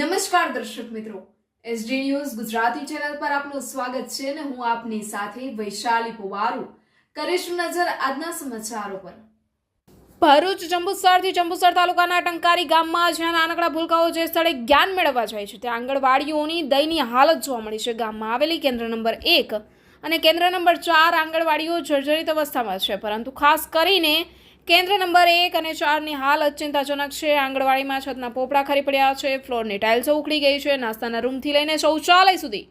નમસ્કાર દર્શક મિત્રો. એસડી ન્યૂઝ ગુજરાતી ચેનલ પર આપનું સ્વાગત છે અને હું આપની સાથે વૈશાલી પુવારુ. કરીશું નજર આજના સમાચારો પર. ભરૂચ જંબુસરથી જંબુસર તાલુકાના ટંકારી ગામમાં જ્યાં નાનકડા ભૂલકાઓ જે સ્થળે જ્ઞાન મેળવવા જાય છે, ત્યાં આંગણવાડીઓની દયનીય હાલત જોવા મળી છે. ગામમાં આવેલી કેન્દ્ર નંબર એક અને કેન્દ્ર નંબર ચાર આંગણવાડીઓ જર્જરિત અવસ્થામાં છે, પરંતુ ખાસ કરીને કેન્દ્ર નંબર એક અને ચારની હાલ ચિંતાજનક છે. આંગણવાડીમાં છતના પોપડા ખરી પડ્યા છે. ફ્લોરની ટાઇલ્સો ઉખડી ગઈ છે. નાસ્તાના રૂમથી લઈને શૌચાલય સુધી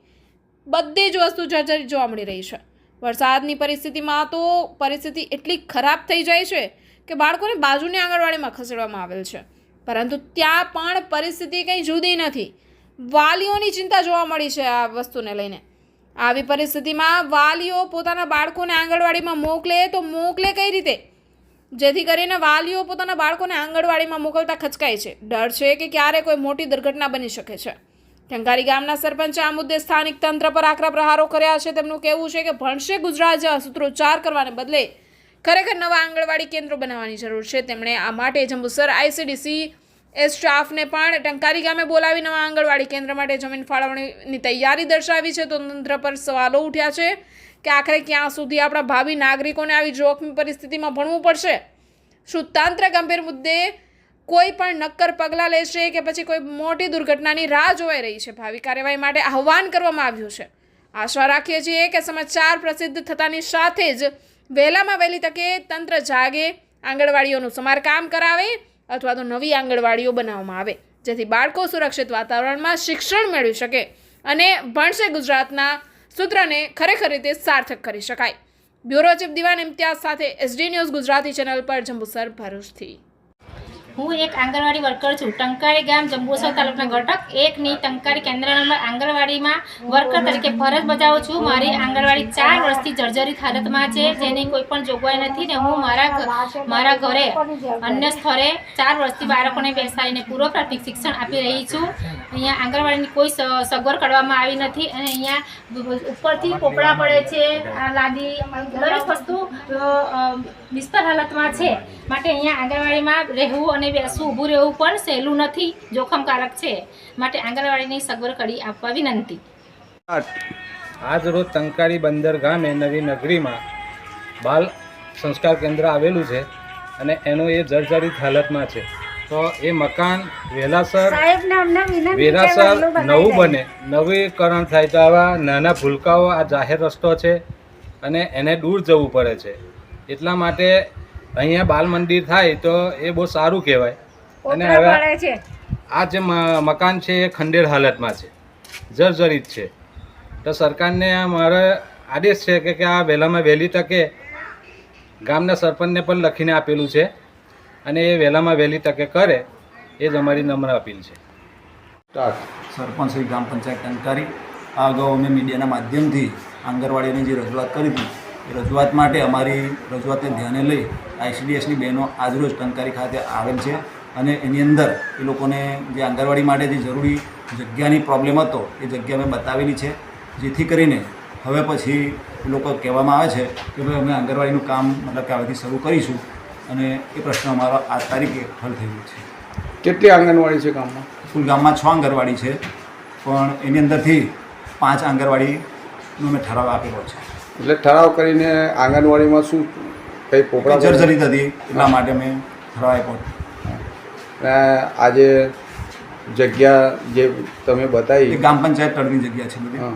બધી જ વસ્તુ જર્જરિત જોવા મળી રહી છે. વરસાદની પરિસ્થિતિમાં તો પરિસ્થિતિ એટલી ખરાબ થઈ જાય છે કે બાળકોને બાજુની આંગણવાડીમાં ખસેડવામાં આવેલ છે. પરંતુ ત્યાં પણ પરિસ્થિતિ કંઈ જુદી નથી. વાલીઓની ચિંતા જોવા મળી છે આ વસ્તુને લઈને. આવી પરિસ્થિતિમાં વાલીઓ પોતાના બાળકોને આંગણવાડીમાં મોકલે તો મોકલે કઈ રીતે? જેથી કરીને વાલીઓ પોતાના બાળકોને આંગણવાડીમાં મોકલતા ખચકાય છે. ડર છે કે ક્યારે કોઈ મોટી દુર્ઘટના બની શકે છે. ટંકારી ગામના સરપંચે આ મુદ્દે સ્થાનિક તંત્ર પર આકરા પ્રહારો કર્યા છે. તેમનું કહેવું છે કે ભણશે ગુજરાત જેવા સૂત્રોચ્ચાર કરવાને બદલે ખરેખર નવા આંગણવાડી કેન્દ્રો બનાવવાની જરૂર છે. તેમણે આ માટે જંબુસર આઈસીડીસી એ સ્ટાફને પણ ટંકારી ગામે બોલાવી નવા આંગણવાડી કેન્દ્ર માટે જમીન ફાળવણીની તૈયારી દર્શાવી છે. તો તંત્ર પર સવાલો ઉઠ્યા છે કે આખરે ક્યાં સુધી આપણા ભાવિ નાગરિકોને આવી જોખમી પરિસ્થિતિમાં ભણવું પડશે? શું તંત્ર ગંભીર મુદ્દે કોઈ પણ નક્કર પગલાં લેશે કે પછી કોઈ મોટી દુર્ઘટનાની રાહ જોવાઈ રહી છે. ભાવિ કાર્યવાહી માટે આહવાન કરવામાં આવ્યું છે. આશા રાખીએ છીએ કે સમાચાર પ્રસિદ્ધ થતાની સાથે જ વહેલામાં વહેલી તકે તંત્ર જાગે, આંગણવાડીઓનું સમારકામ કરાવે અથવા તો નવી આંગણવાડીઓ બનાવવામાં આવે, જેથી બાળકો સુરક્ષિત વાતાવરણમાં શિક્ષણ મેળવી શકે અને ભણશે ગુજરાતના સૂત્રને ખરેખર રીતે સાર્થક કરી શકાય. બ્યુરો ચીફ દિવાન ઇમ્તિયાઝ સાથે એસડી ન્યૂઝ ગુજરાતી ચેનલ પર જંબુસર ભરૂચથી. હું એક આંગણવાડી વર્કર છું. ટંકારી ગામ જંબુસર તાલુકાના ઘટક. એકની ટંકારી કેન્દ્ર નંબર આંગણવાડીમાં વર્કર તરીકે ફરજ બજાવું છું. મારી આંગણવાડી ચાર વર્ષથી જર્જરિત હાલતમાં છે. જેની કોઈ પણ જોગવાઈ નથી ને હું મારા મારા ઘરે અન્ય સ્થળે ચાર વર્ષથી બાળકોને બેસાડીને પૂર્વ પ્રાથમિક શિક્ષણ આપી રહી છું. અહીંયા આંગણવાડીની કોઈ સગવડ કરવામાં આવી નથી અને અહીંયા ઉપરથી પોપડા પડે છે લાદી દરેક વસ્તુ અ, હાલતમાં છે. માટે અહીંયા આંગણવાડીમાં રહેવું અને બેસવું ઊભું રહેવું પણ સહેલું નથી જોખમકારક છે. માટે આંગણવાડીની સગવડ કરી આપવા વિનંતી. આજ રોજ ટંકારી બંદર ગામે નવી નગરીમાં બાલ સંસ્કાર કેન્દ્ર આવેલું છે અને એનું એ જર્જરિત હાલતમાં છે. તો એ મકાન વેલાસર વેલાસર નવું બને. નવીકરણ થાય તો આવા નાના ભૂલકાઓ આ જાહેર રસ્તો છે અને એને દૂર જવું પડે છે. એટલા માટે અહીંયા બાલ મંદિર થાય તો એ બહુ સારું કહેવાય. અને હવે આ જે મ- મકાન છે એ ખંડેર હાલતમાં છે. જર્જરિત છે. તો સરકારને આ મારો આદેશ છે કે કે આ વહેલામાં વહેલી તકે ગામના સરપંચને પણ લખીને આપેલું છે અને એ વહેલામાં વહેલી તકે કરે એ જ અમારી નમ્ર અપીલ છે. સરપંચ શ્રી ગ્રામ પંચાયત અધિકારી આ અગાઉ અમે મીડિયાના માધ્યમથી આંગણવાડીની જે રજૂઆત કરી હતી એ રજૂઆત માટે અમારી રજૂઆતને ધ્યાને લઈ આઈસીડીએસની બહેનો આજરોજ ટંકારી ખાતે આવેલ છે અને એની અંદર એ લોકોને જે આંગણવાડી માટે જે જરૂરી જગ્યાની પ્રોબ્લેમ હતો એ જગ્યા અમે બતાવેલી છે જેથી કરીને હવે પછી એ લોકો કહેવામાં આવે છે કે ભાઈ અમે આંગણવાડીનું કામ મતલબ કે હવેથી શરૂ કરીશું અને એ પ્રશ્ન અમારો આ તારીખે હલ થયેલો છે. કેટલી આંગણવાડી છે ગામમાં? કુલ ગામમાં છ આંગણવાડી છે પણ એની અંદરથી પાંચ આંગણવાડીનો મેં ઠરાવ આપેલો છે. એટલે ઠરાવ કરીને આંગણવાડીમાં શું કંઈ પોપડા પડે? જર્જરિત હતી એટલા માટે મેં ઠરાવ આપ્યો આજે જગ્યા જે તમે બતાવી ગ્રામ પંચાયત તળની જગ્યા છે બધી.